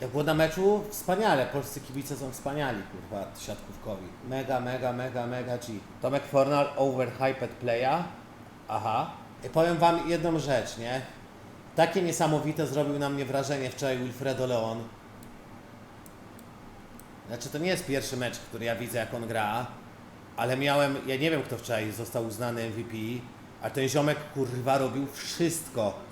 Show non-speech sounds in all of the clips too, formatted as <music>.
Jak było na meczu, wspaniale. Polscy kibice są wspaniali, kurwa, siatkówkowi. Mega, mega, mega, mega G. Tomek Fornal, overhyped playa. Aha. I powiem wam jedną rzecz, nie? Takie niesamowite zrobił na mnie wrażenie wczoraj Wilfredo Leon. Znaczy, to nie jest pierwszy mecz, który ja widzę, jak on gra, ale miałem, ja nie wiem, kto wczoraj został uznany MVP, a ten ziomek, kurwa, robił wszystko.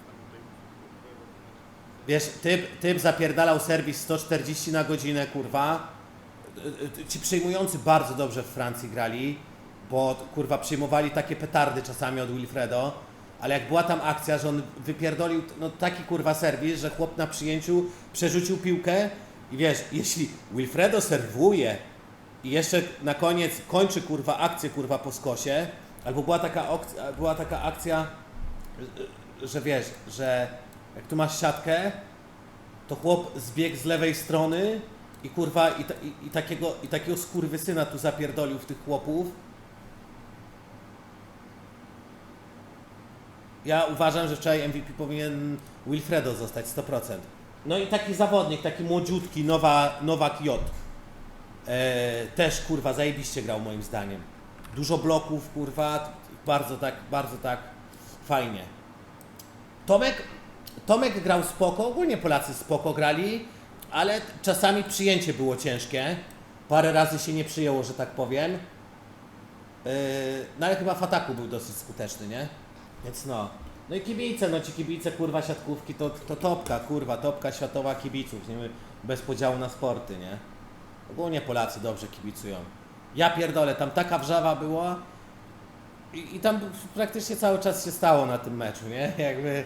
Wiesz, typ, typ zapierdalał serwis 140 na godzinę, kurwa. Ci przyjmujący bardzo dobrze w Francji grali, bo kurwa przyjmowali takie petardy czasami od Wilfredo, ale jak była tam akcja, że on wypierdolił no, taki kurwa serwis, że chłop na przyjęciu przerzucił piłkę i wiesz, jeśli Wilfredo serwuje i jeszcze na koniec kończy kurwa akcję kurwa po skosie, albo była taka, była taka akcja, że wiesz, że jak tu masz siatkę, to chłop zbiegł z lewej strony i kurwa i, ta, i, i takiego, i takiego skurwysyna tu zapierdolił w tych chłopów. Ja uważam, że wczoraj MVP powinien Wilfredo zostać 100%. No i taki zawodnik, taki młodziutki, nowa, Nowak J. E, też kurwa zajebiście grał moim zdaniem. Dużo bloków, kurwa, bardzo tak, bardzo tak fajnie. Tomek, Tomek grał spoko, ogólnie Polacy spoko grali, ale czasami przyjęcie było ciężkie. Parę razy się nie przyjęło, że tak powiem. Yy, no ale chyba w ataku był dosyć skuteczny, nie? Więc no. No i kibice, no ci kibice kurwa siatkówki to, to topka, kurwa, topka światowa kibiców, nie? Bez podziału na sporty, nie? Ogólnie Polacy dobrze kibicują. Ja pierdolę, tam taka wrzawa była i, i tam praktycznie cały czas się stało na tym meczu, nie? <laughs> Jakby,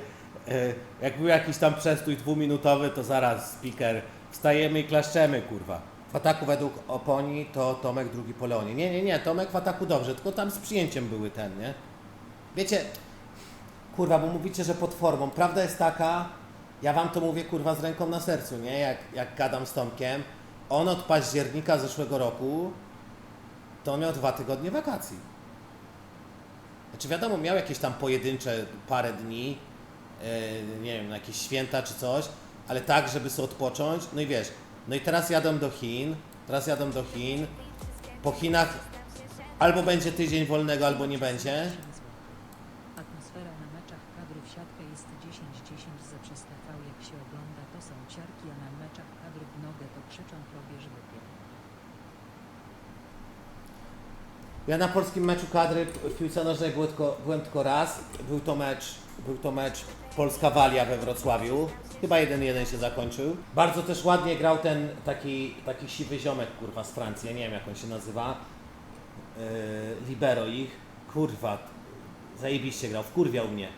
jak był jakiś tam przestój dwuminutowy, to zaraz speaker wstajemy i klaszczemy, kurwa. W ataku według Oponi to Tomek drugi po Leonie. Nie, nie, nie, Tomek w ataku dobrze, tylko tam z przyjęciem były ten, nie? Wiecie, kurwa, bo mówicie, że pod formą. Prawda jest taka, ja wam to mówię, kurwa, z ręką na sercu, nie? Jak, jak gadam z Tomkiem, on od października zeszłego roku to miał dwa tygodnie wakacji. Znaczy wiadomo, miał jakieś tam pojedyncze parę dni, nie wiem, na jakieś święta czy coś, ale tak, żeby sobie odpocząć. No i wiesz, no i teraz jadę do Chin, teraz jadę do Chin. Po Chinach albo będzie tydzień wolnego, albo nie będzie. Atmosfera na meczach kadrów siatka jest 10-10 ze przez TV jak się ogląda to są ciarki, a na meczach kadrów nogę to krzyczą probierz wypier. Ja na polskim meczu kadry w piłce nożnej byłem tylko, byłem tylko raz. Był to mecz, był to mecz Polska-Walia we Wrocławiu. Chyba 1-1 się zakończył. Bardzo też ładnie grał ten taki, taki siwy ziomek, kurwa, z Francji. Ja nie wiem, jak on się nazywa. Yy, libero ich. Kurwa, zajebiście grał, wkurwiał mnie.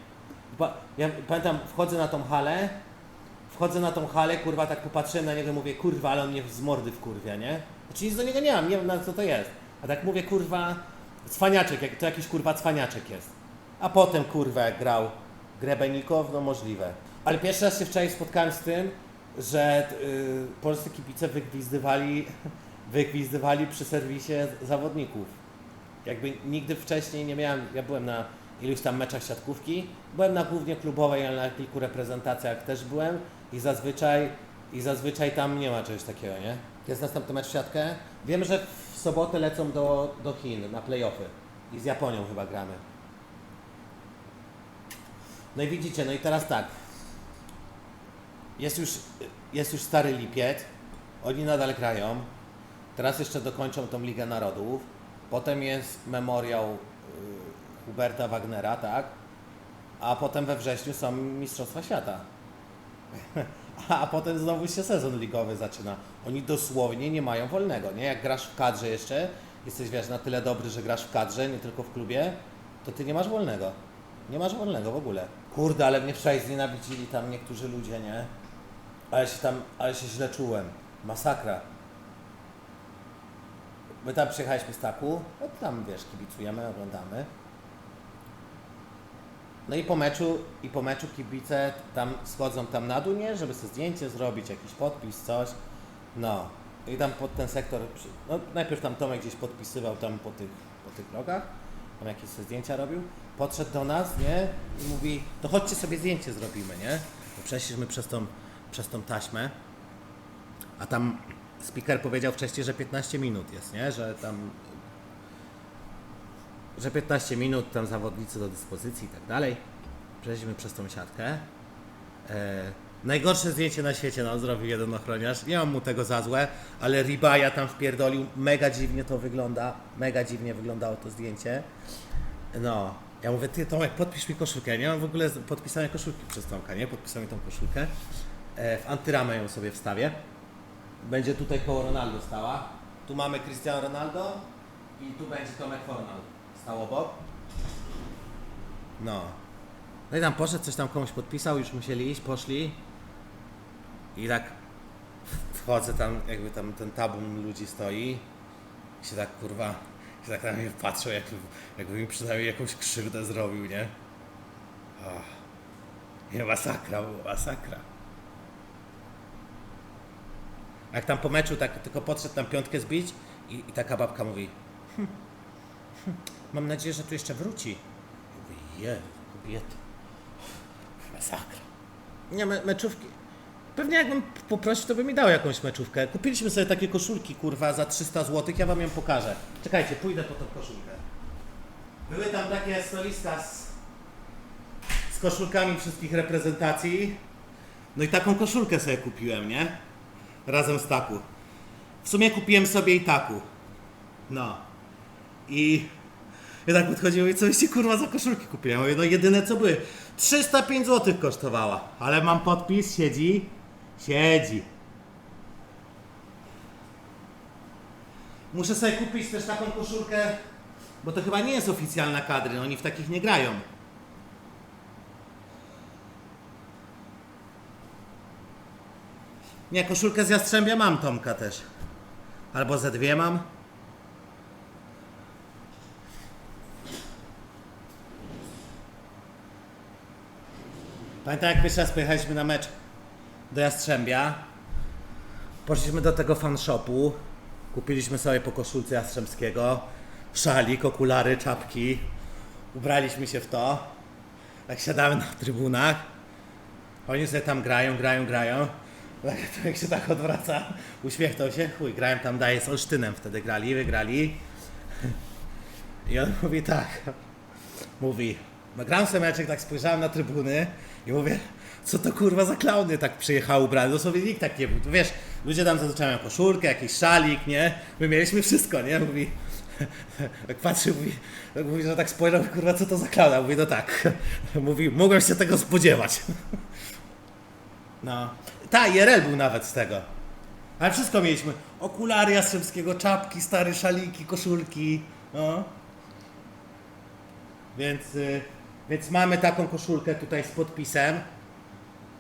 Pa- Ja pamiętam, wchodzę na tą halę, wchodzę na tą halę, kurwa, tak popatrzyłem na niego i mówię, kurwa, ale on mnie z mordy wkurwia, nie? Znaczy nic do niego nie mam, nie wiem na co to jest. A tak mówię, kurwa, cwaniaczek, to jakiś kurwa cwaniaczek jest. A potem, kurwa, jak grał Grebenikow, no możliwe. Ale pierwszy raz się wczoraj spotkałem z tym, że y, polscy kibice wygwizdywali, <laughs> wygwizdywali przy serwisie zawodników. Jakby nigdy wcześniej nie miałem, ja byłem na iluś tam meczach siatkówki, byłem na głównie klubowej, ale na kilku reprezentacjach też byłem i zazwyczaj, i zazwyczaj tam nie ma czegoś takiego, nie? Jest następny mecz w siatkę. Wiem, że w sobotę lecą do, do Chin na playoffy i z Japonią chyba gramy. No i widzicie, no i teraz tak. Jest już, jest już stary lipiec, oni nadal grają. Teraz jeszcze dokończą tą Ligę Narodów. Potem jest memoriał y, Huberta Wagnera, tak? A potem we wrześniu są Mistrzostwa Świata. <laughs> A potem znowu się sezon ligowy zaczyna. Oni dosłownie nie mają wolnego, nie? Jak grasz w kadrze jeszcze, jesteś wiesz, na tyle dobry, że grasz w kadrze, nie tylko w klubie, to ty nie masz wolnego. Nie masz wolnego w ogóle. Kurde, ale mnie wczoraj znienawidzili tam niektórzy ludzie, nie? Ale się tam, ale się źle czułem. Masakra. My tam przyjechaliśmy z taku, no tam wiesz, kibicujemy, oglądamy. No i po meczu, i po meczu kibice tam schodzą tam na dół, nie? Żeby sobie zdjęcie zrobić, jakiś podpis, coś. No. I tam pod ten sektor, no najpierw tam Tomek gdzieś podpisywał tam po tych, po tych rogach, tam jakieś sobie zdjęcia robił. Podszedł do nas, nie? I mówi, to chodźcie sobie zdjęcie zrobimy, nie? Przeszliśmy przez tą, przez tą taśmę. A tam speaker powiedział wcześniej, że 15 minut jest, nie? Że tam że 15 minut tam zawodnicy do dyspozycji i tak dalej. Przejdźmy przez tą siatkę. E, najgorsze zdjęcie na świecie nam zrobił jeden ochroniarz. Nie mam mu tego za złe, ale Ribaja tam wpierdolił. Mega dziwnie to wygląda. Mega dziwnie wyglądało to zdjęcie. No. Ja mówię, ty Tomek, podpisz mi koszulkę. Nie mam w ogóle podpisanej koszulki przez Tomka, nie? Podpisał mi tą koszulkę. E, w antyramę ją sobie wstawię. Będzie tutaj koło Ronaldo stała. Tu mamy Cristiano Ronaldo i tu będzie Tomek Fornal stał obok. No. No i tam poszedł, coś tam komuś podpisał, już musieli iść, poszli. I tak wchodzę tam, jakby tam ten tabun ludzi stoi. I się tak kurwa, się tak na mnie patrzą, jakby, jakby mi przynajmniej jakąś krzywdę zrobił, nie? Ach. Nie, masakra, masakra. Jak tam po meczu tak tylko podszedł tam piątkę zbić i, i taka babka mówi hm, hm, mam nadzieję, że tu jeszcze wróci. Ja Mówię, je, kobiety. Masakra. Nie, me, meczówki. Pewnie jakbym poprosił, to by mi dał jakąś meczówkę. Kupiliśmy sobie takie koszulki, kurwa, za 300 zł, ja wam ją pokażę. Czekajcie, pójdę po tą koszulkę. Były tam takie stoliska z, z koszulkami wszystkich reprezentacji. No i taką koszulkę sobie kupiłem, nie? Razem z taku. W sumie kupiłem sobie i taku. No. I ja tak podchodziłem i coście kurwa za koszulki kupiłem. Mówię, no jedyne co były. 305 zł kosztowała. Ale mam podpis, siedzi. Siedzi. Muszę sobie kupić też taką koszulkę, bo to chyba nie jest oficjalna kadry, oni w takich nie grają. Nie, koszulkę z Jastrzębia mam Tomka też. Albo ze dwie mam. Pamiętam jak pierwszy raz pojechaliśmy na mecz do Jastrzębia. Poszliśmy do tego fanshopu. Kupiliśmy sobie po koszulce Jastrzębskiego. Szalik, okulary, czapki. Ubraliśmy się w to. Tak siadamy na trybunach. Oni sobie tam grają, grają, grają. Tak, jak się tak odwraca, uśmiechnął się, chuj, grałem tam daje z Olsztynem, wtedy grali, wygrali. I on mówi tak, mówi, gram sobie meczek, tak spojrzałem na trybuny i mówię, co to kurwa za klauny tak przyjechały ubrane, dosłownie nikt tak nie był, wiesz, ludzie tam zazwyczaj mają koszulkę, jakiś szalik, nie, my mieliśmy wszystko, nie, mówi, jak patrzy, mówi, tak mówi, że tak spojrzał, kurwa, co to za klauna, mówi, no tak, mówi, mogłem się tego spodziewać. No. Ta, IRL był nawet z tego. Ale wszystko mieliśmy. Okulary Jastrzębskiego, czapki, stare szaliki, koszulki. No. Więc, y, więc mamy taką koszulkę tutaj z podpisem.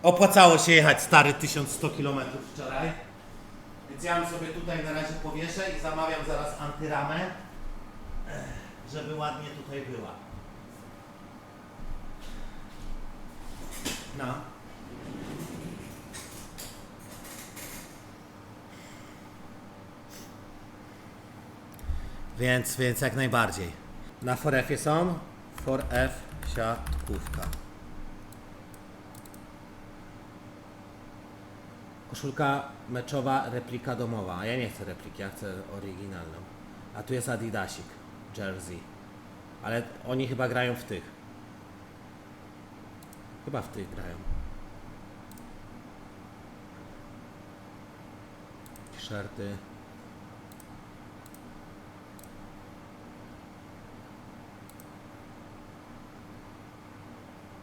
Opłacało się jechać stary 1100 km wczoraj. Więc ja ją sobie tutaj na razie powieszę i zamawiam zaraz antyramę, eh, żeby ładnie tutaj była. No. Więc, więc jak najbardziej. Na Forefie są? Foref siatkówka. Koszulka meczowa, replika domowa. A ja nie chcę repliki, ja chcę oryginalną. A tu jest Adidasik, jersey. Ale oni chyba grają w tych. Chyba w tych grają. T-shirty.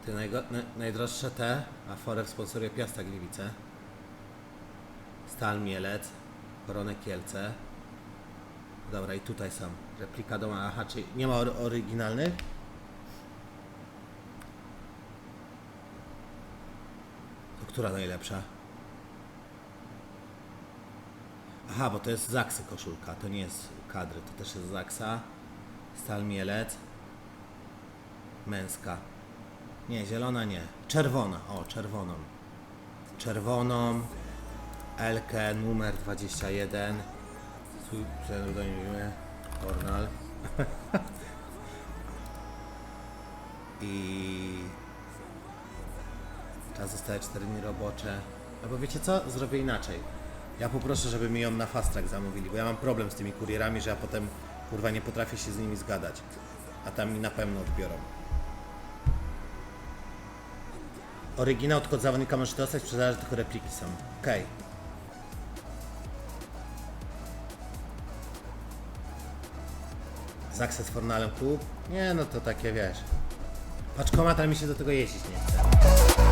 Ty najgo, na, najdroższe te, a Foref sponsoruje Piasta Gliwice. Stal Mielec, Koronę Kielce. Dobra, i tutaj są. Replika doma, aha, czyli nie ma ory- oryginalnych? To która najlepsza? Aha, bo to jest Zaksy koszulka, to nie jest kadry, to też jest Zaksa. Stal Mielec. Męska. Nie, zielona nie. Czerwona. O, czerwoną. Czerwoną. Elkę numer 21. Swój pseudonim Ornal. <laughs> I trzeba zostawiać 4 dni robocze. Albo wiecie co? Zrobię inaczej. Ja poproszę, żeby mi ją na fast track zamówili, bo ja mam problem z tymi kurierami, że ja potem kurwa nie potrafię się z nimi zgadać. A tam mi na pewno odbiorą. Oryginał tylko od zawodnika możesz dostać, sprzedaż tylko repliki są. Okej. Success Fornalem kup? Nie, no to takie wiesz. Paczkomat, ale mi się do tego jeździć nie chce.